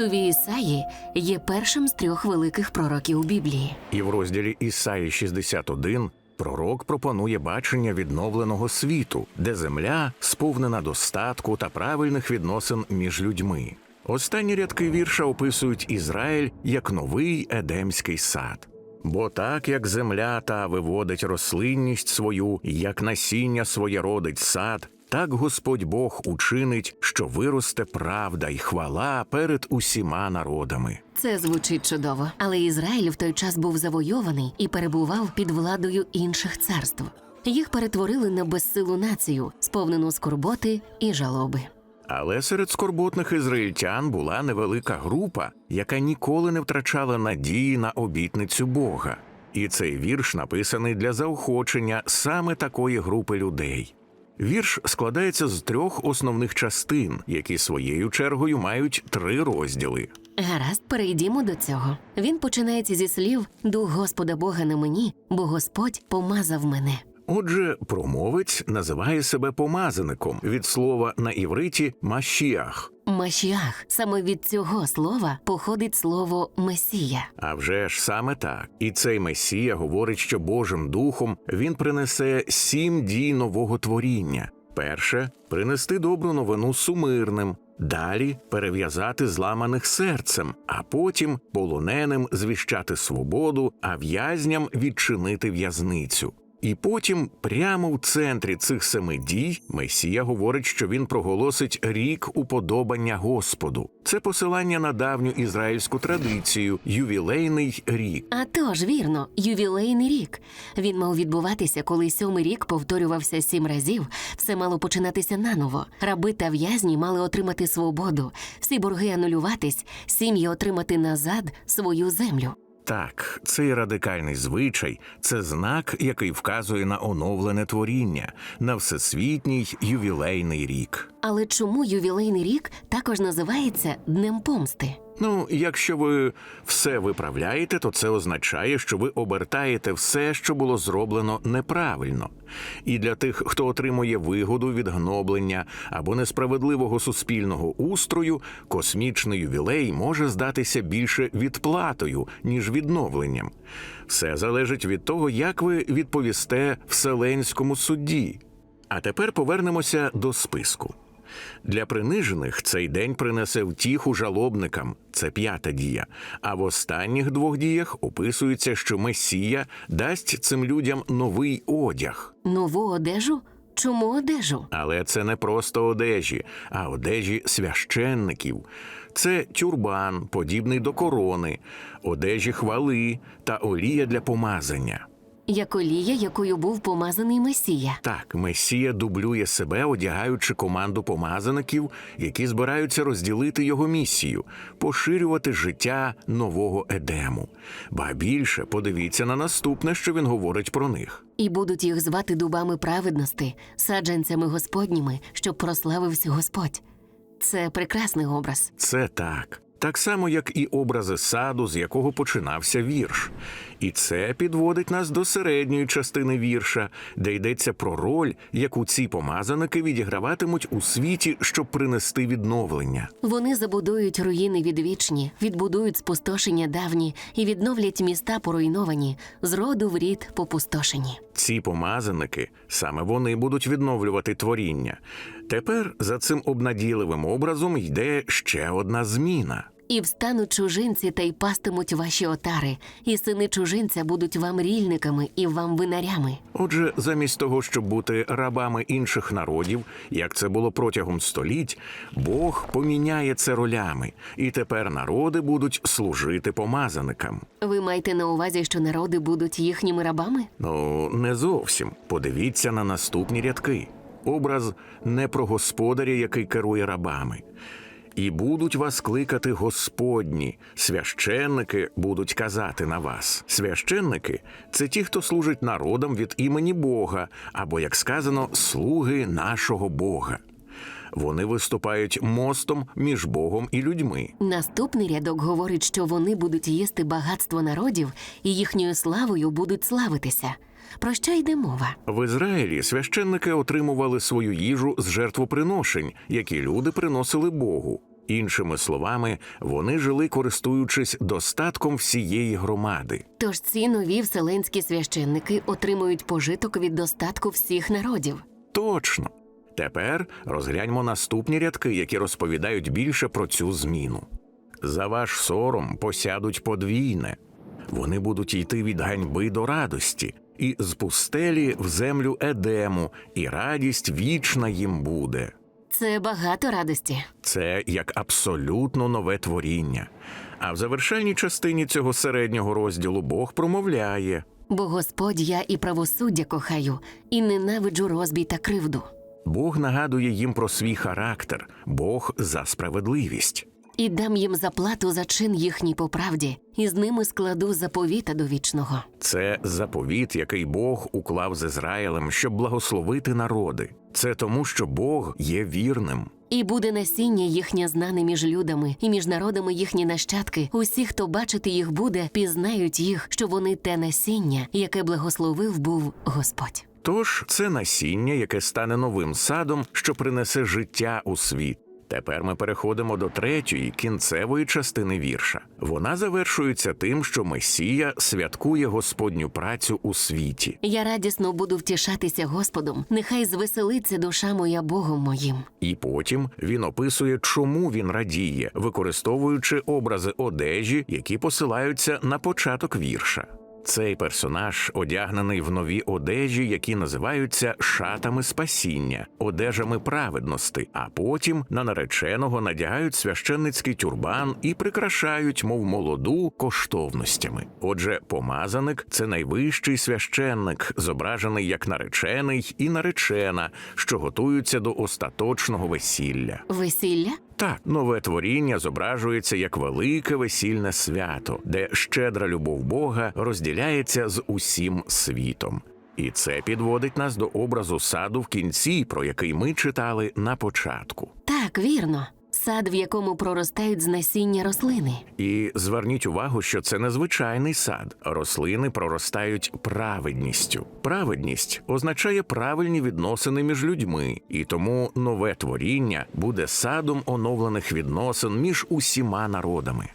Сувій Ісаї є першим з трьох великих пророків Біблії. І в розділі Ісаї 61 пророк пропонує бачення відновленого світу, де земля сповнена достатку та правильних відносин між людьми. Останні рядки вірша описують Ізраїль як новий едемський сад. Бо так як земля та виводить рослинність свою, як насіння своє родить сад, так Господь Бог учинить, що виросте правда й хвала перед усіма народами. Це звучить чудово, але Ізраїль в той час був завойований і перебував під владою інших царств. Їх перетворили на безсилу націю, сповнену скорботи і жалоби. Але серед скорботних ізраїльтян була невелика група, яка ніколи не втрачала надії на обітницю Бога. І цей вірш написаний для заохочення саме такої групи людей. Вірш складається з трьох основних частин, які своєю чергою мають три розділи. Гаразд, перейдімо до цього. Він починається зі слів Дух Господа Бога на мені, бо Господь помазав мене. Отже, промовець називає себе помазаником від слова на івриті машіах. Машіах саме від цього слова походить слово Месія. А вже ж саме так. І цей Месія говорить, що Божим Духом він принесе сім дій нового творіння. Перше принести добру новину сумирним, далі перев'язати зламаних серцем, а потім полоненим звіщати свободу, а в'язням відчинити в'язницю. І потім, прямо в центрі цих семи дій, Месія говорить, що він проголосить рік уподобання Господу. Це посилання на давню ізраїльську традицію, ювілейний рік. А тож, вірно, ювілейний рік. Він мав відбуватися, коли сьомий рік повторювався сім разів. Все мало починатися наново. Раби та в'язні мали отримати свободу, всі борги анулюватись, сім'ї отримати назад свою землю. Так, цей радикальний звичай це знак, який вказує на оновлене творіння, на всесвітній ювілейний рік. Але чому ювілейний рік також називається Днем помсти? Ну, якщо ви все виправляєте, то це означає, що ви обертаєте все, що було зроблено неправильно. І для тих, хто отримує вигоду від гноблення або несправедливого суспільного устрою, космічний ювілей може здатися більше відплатою, ніж відновленням. Все залежить від того, як ви відповісте Вселенському судді. А тепер повернемося до списку. Для принижених цей день принесе втіху жалобникам. Це п'ята дія. А в останніх двох діях описується, що Месія дасть цим людям новий одяг. Нову одежу? Чому одежу? Але це не просто одежі, а одежі священників. Це тюрбан, подібний до корони, одежі хвали та олія для помазання. Як олія, якою був помазаний Месія. Так, Месія дублює себе, одягаючи команду помазаників, які збираються розділити його місію, поширювати життя нового Едему. Ба більше подивіться на наступне, що він говорить про них. І будуть їх звати дубами праведності, саджанцями Господніми, щоб прославився Господь. Це прекрасний образ. Це так. Так само, як і образи саду, з якого починався вірш. І це підводить нас до середньої частини вірша, де йдеться про роль, яку ці помазаники відіграватимуть у світі, щоб принести відновлення. Вони забудують руїни відвічні, відбудують спустошення давні і відновлять міста поруйновані, з роду в рід попустошені. Ці помазаники саме вони будуть відновлювати творіння. Тепер за цим обнадійливим образом йде ще одна зміна. І встануть чужинці та й пастимуть ваші отари, і сини чужинця будуть вам рільниками і вам винарями. Отже, замість того, щоб бути рабами інших народів, як це було протягом століть, Бог поміняє це ролями, і тепер народи будуть служити помазаникам. Ви маєте на увазі, що народи будуть їхніми рабами? Ну, не зовсім. Подивіться на наступні рядки. Образ не про господаря, який керує рабами. І будуть вас кликати Господні, священники будуть казати на вас. Священники це ті, хто служить народам від імені Бога, або, як сказано, слуги нашого Бога. Вони виступають мостом між Богом і людьми. Наступний рядок говорить, що вони будуть їсти багатство народів і їхньою славою будуть славитися. Про що йде мова? В Ізраїлі священники отримували свою їжу з жертвоприношень, які люди приносили Богу. Іншими словами, вони жили, користуючись достатком всієї громади. Тож ці нові вселенські священники отримують пожиток від достатку всіх народів. Точно. Тепер розгляньмо наступні рядки, які розповідають більше про цю зміну. За ваш сором посядуть подвійне. Вони будуть йти від ганьби до радості, і з пустелі в землю Едему, і радість вічна їм буде. Це багато радості. Це як абсолютно нове творіння. А в завершальній частині цього середнього розділу Бог промовляє. Бо Господь я і правосуддя кохаю, і ненавиджу розбій та кривду. Бог нагадує їм про свій характер, Бог за справедливість. І дам їм заплату за чин їхній по правді, і з ними складу заповіта до вічного. Це заповіт, який Бог уклав з Ізраїлем, щоб благословити народи. Це тому, що Бог є вірним. І буде насіння їхнє знане між людами, і між народами їхні нащадки. Усі, хто бачити їх буде, пізнають їх, що вони те насіння, яке благословив був Господь. Тож це насіння, яке стане новим садом, що принесе життя у світ. Тепер ми переходимо до третьої кінцевої частини вірша. Вона завершується тим, що Месія святкує Господню працю у світі. Я радісно буду втішатися Господом. Нехай звеселиться душа моя Богом моїм. І потім він описує, чому він радіє, використовуючи образи одежі, які посилаються на початок вірша. Цей персонаж одягнений в нові одежі, які називаються шатами спасіння, одежами праведності, а потім на нареченого надягають священницький тюрбан і прикрашають, мов молоду, коштовностями. Отже, помазаник це найвищий священник, зображений як наречений і наречена, що готуються до остаточного весілля. Весілля? Так, нове творіння зображується як велике весільне свято, де щедра любов Бога розділяється з усім світом. І це підводить нас до образу саду в кінці, про який ми читали на початку. Так, вірно. Сад, в якому проростають з насіння рослини. І зверніть увагу, що це незвичайний сад. Рослини проростають праведністю. Праведність означає правильні відносини між людьми, і тому нове творіння буде садом оновлених відносин між усіма народами.